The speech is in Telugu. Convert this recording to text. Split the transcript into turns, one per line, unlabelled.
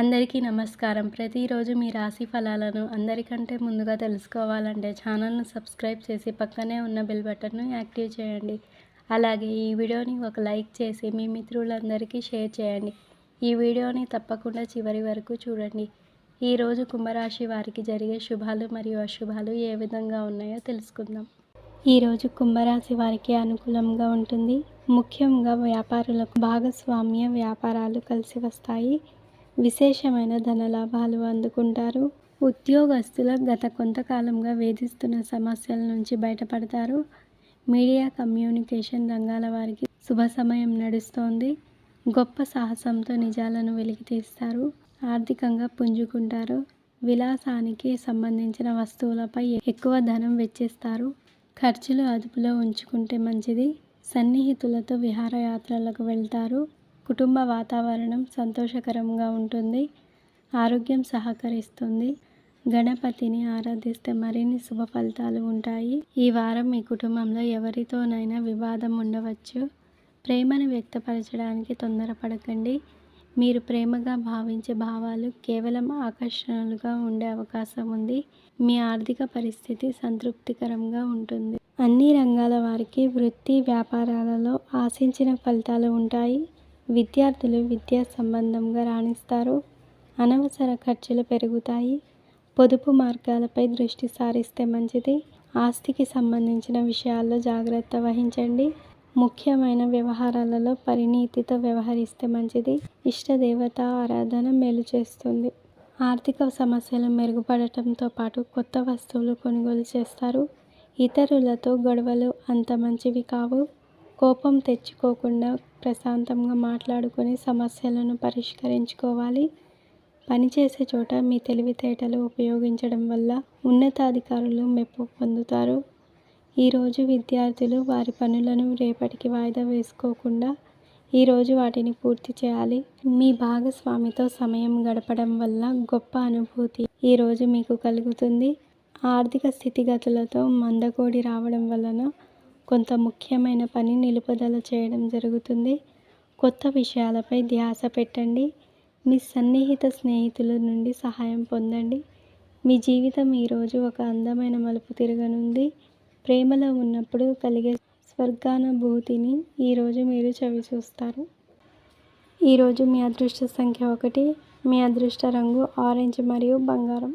అందరికీ నమస్కారం. ప్రతిరోజు మీ రాశి ఫలాలను అందరికంటే ముందుగా తెలుసుకోవాలంటే ఛానల్ను సబ్స్క్రైబ్ చేసి పక్కనే ఉన్న బెల్ బటన్ను యాక్టివ్ చేయండి. అలాగే ఈ వీడియోని ఒక లైక్ చేసి మీ మిత్రులందరికీ షేర్ చేయండి. ఈ వీడియోని తప్పకుండా చివరి వరకు చూడండి. ఈరోజు కుంభరాశి వారికి జరిగే శుభాలు మరియు అశుభాలు ఏ విధంగా ఉన్నాయో తెలుసుకుందాం. ఈరోజు కుంభరాశి వారికి అనుకూలంగా ఉంటుంది. ముఖ్యంగా వ్యాపారులకు భాగస్వామ్య వ్యాపారాలు కలిసి వస్తాయి. విశేషమైన ధనలాభాలు అందుకుంటారు. ఉద్యోగస్తుల గత కొంతకాలంగా వేధిస్తున్న సమస్యల నుంచి బయటపడతారు. మీడియా కమ్యూనికేషన్ రంగాల వారికి శుభ సమయం నడుస్తోంది. గొప్ప సాహసంతో నిజాలను వెలికితీస్తారు ఆర్థికంగా పుంజుకుంటారు. విలాసానికి సంబంధించిన వస్తువులపై ఎక్కువ ధనం వెచ్చిస్తారు. ఖర్చులు అదుపులో ఉంచుకుంటే మంచిది. సన్నిహితులతో విహారయాత్రలకు వెళ్తారు. కుటుంబ వాతావరణం సంతోషకరంగా ఉంటుంది. ఆరోగ్యం సహకరిస్తుంది. గణపతిని ఆరాధిస్తే మరిన్ని శుభ ఫలితాలు ఉంటాయి. ఈ వారం మీ కుటుంబంలో ఎవరితోనైనా వివాదం ఉండవచ్చు. ప్రేమను వ్యక్తపరచడానికి తొందరపడకండి. మీరు ప్రేమగా భావించే భావాలు కేవలం ఆకర్షణలుగా ఉండే అవకాశం ఉంది. మీ ఆర్థిక పరిస్థితి సంతృప్తికరంగా ఉంటుంది. అన్ని రంగాల వారికి వృత్తి వ్యాపారాలలో ఆశించిన ఫలితాలు ఉంటాయి. విద్యార్థులు విద్యా సంబంధంగా రాణిస్తారు. అనవసర ఖర్చులు పెరుగుతాయి. పొదుపు మార్గాలపై దృష్టి సారిస్తే మంచిది. ఆస్తికి సంబంధించిన విషయాల్లో జాగ్రత్త వహించండి. ముఖ్యమైన వ్యవహారాలలో పరిణీతితో వ్యవహరిస్తే మంచిది. ఇష్టదేవత ఆరాధన మేలు చేస్తుంది. ఆర్థిక సమస్యలు మెరుగుపడటంతో పాటు కొత్త వస్తువులు కొనుగోలు చేస్తారు. ఇతరులతో గొడవలు అంత మంచివి కావు. కోపం తెచ్చుకోకుండా ప్రశాంతంగా మాట్లాడుకొని సమస్యలను పరిష్కరించుకోవాలి. పనిచేసే చోట మీ తెలివితేటలు ఉపయోగించడం వల్ల ఉన్నతాధికారులు మెప్పు పొందుతారు. ఈరోజు విద్యార్థులు వారి పనులను రేపటికి వాయిదా వేసుకోకుండా ఈరోజు వాటిని పూర్తి చేయాలి. మీ భాగస్వామితో సమయం గడపడం వల్ల గొప్ప అనుభూతి ఈరోజు మీకు కలుగుతుంది. ఆర్థిక స్థితిగతులతో మందకోడి రావడం వలన కొంత ముఖ్యమైన పని నిలుపుదల చేయడం జరుగుతుంది. కొత్త విషయాలపై ధ్యాస పెట్టండి. మీ సన్నిహిత స్నేహితుల నుండి సహాయం పొందండి. మీ జీవితం ఈరోజు ఒక అందమైన మలుపు తిరగనుంది. ప్రేమలో ఉన్నప్పుడు కలిగే స్వర్గానుభూతిని ఈరోజు మీరు చవి చూస్తారు. ఈరోజు మీ అదృష్ట సంఖ్య ఒకటి. మీ అదృష్ట రంగు ఆరెంజ్ మరియు బంగారం.